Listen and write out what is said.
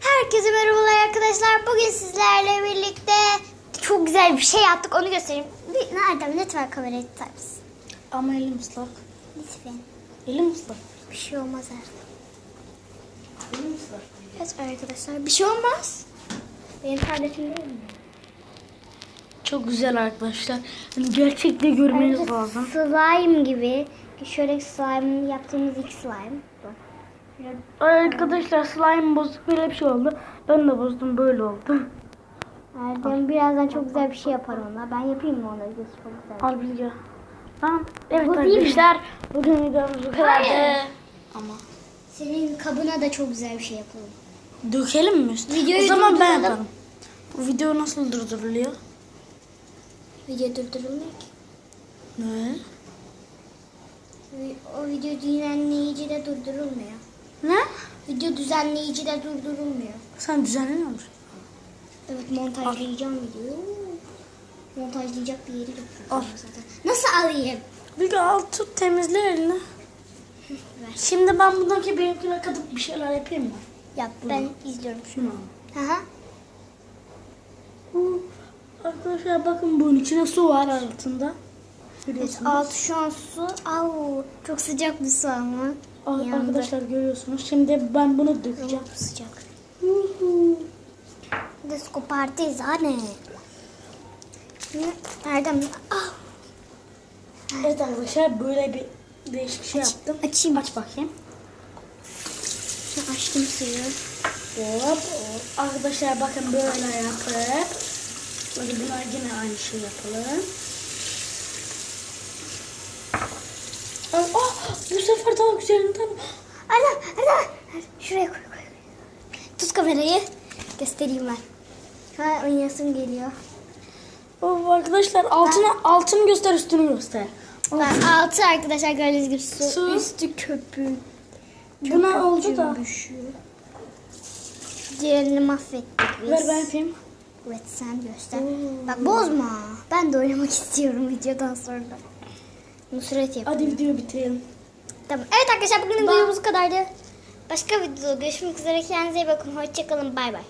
Herkese merhabalar arkadaşlar. Bugün sizlerle birlikte çok güzel bir şey yaptık. Onu göstereyim. Bir, nereden? Lütfen kamerayı tutar mısın? Ama elim ıslak. Lütfen. Elim ıslak. Bir şey olmaz artık. Elim ıslak. Evet arkadaşlar bir şey olmaz. Benim tabletim değil mi? Çok güzel arkadaşlar. Hani gerçekte görmeniz lazım. Slime gibi. Şöyle slime yaptığımız ilk slime. Arkadaşlar slime bozuk böyle bir şey oldu. Ben de bozdum böyle oldu. Erdem birazdan çok güzel bir şey yapar ona. Ben yapayım mı ona? Videosu çok güzel. Al Bilge. Tamam. Evet Bu değil mi? arkadaşlar. Bugün videomuz bu. Hayır. Ama. Senin kabına da çok güzel bir şey yapalım. Dökelim mi üstüne? Videoyu o zaman ben durduralım. yaparım. Bu video nasıl durduruluyor? Video durdurulmuyor ki. Ne? O video düzenleyici de durdurulmuyor. Ne? Video düzenleyici de durdurulmuyor. Sen düzenliyor musun? Evet montajlayacağım videoyu. Montajlayacak bir yeri de Al. kuracağım zaten. Nasıl alayım? Bilge al tut temizle elini. Şimdi ben bundaki benimkine katıp bir şeyler yapayım mı? Yap ben izliyorum. Şunu. Aha. Bu arkadaşlar bakın bunun içine su var altında. Evet, Görüyorsunuz. altı şu an su. Au, çok sıcak bir su ama. Yandı. Arkadaşlar görüyorsunuz. Şimdi ben bunu dökeceğim. Çok sıcak. Disco parti zane. Erdem. Ah, Evet arkadaşlar böyle bir değişik şey yaptım. açayım. Aç bakayım. Açtım suyu. Hop, hop. Arkadaşlar bakın böyle yapıp böyle bunlar yine aynı şey yapalım. Ah, bu sefer daha güzelinden. Erdem, Erdem. Şuraya koy, koy. Tut kamerayı. Göstereyim ben. Şu an oynayasım geliyor. Oh, arkadaşlar altına altını göster üstünü göster. Ben altı arkadaşlar gördüğünüz gibi su. Su. Üstü köpük. Buna oldu da. Diğerini mahvettik biz. Ver ben yapayım. Evet sen göster. Oo. Bak bozma. Ben de oynamak istiyorum videodan sonra. Nusret yapıyor. Hadi videoyu bitirelim. Tamam. Evet arkadaşlar bugünün videomuz bu kadardı. Başka videoda görüşmek üzere. Kendinize iyi bakın. Hoşçakalın. Bay bay.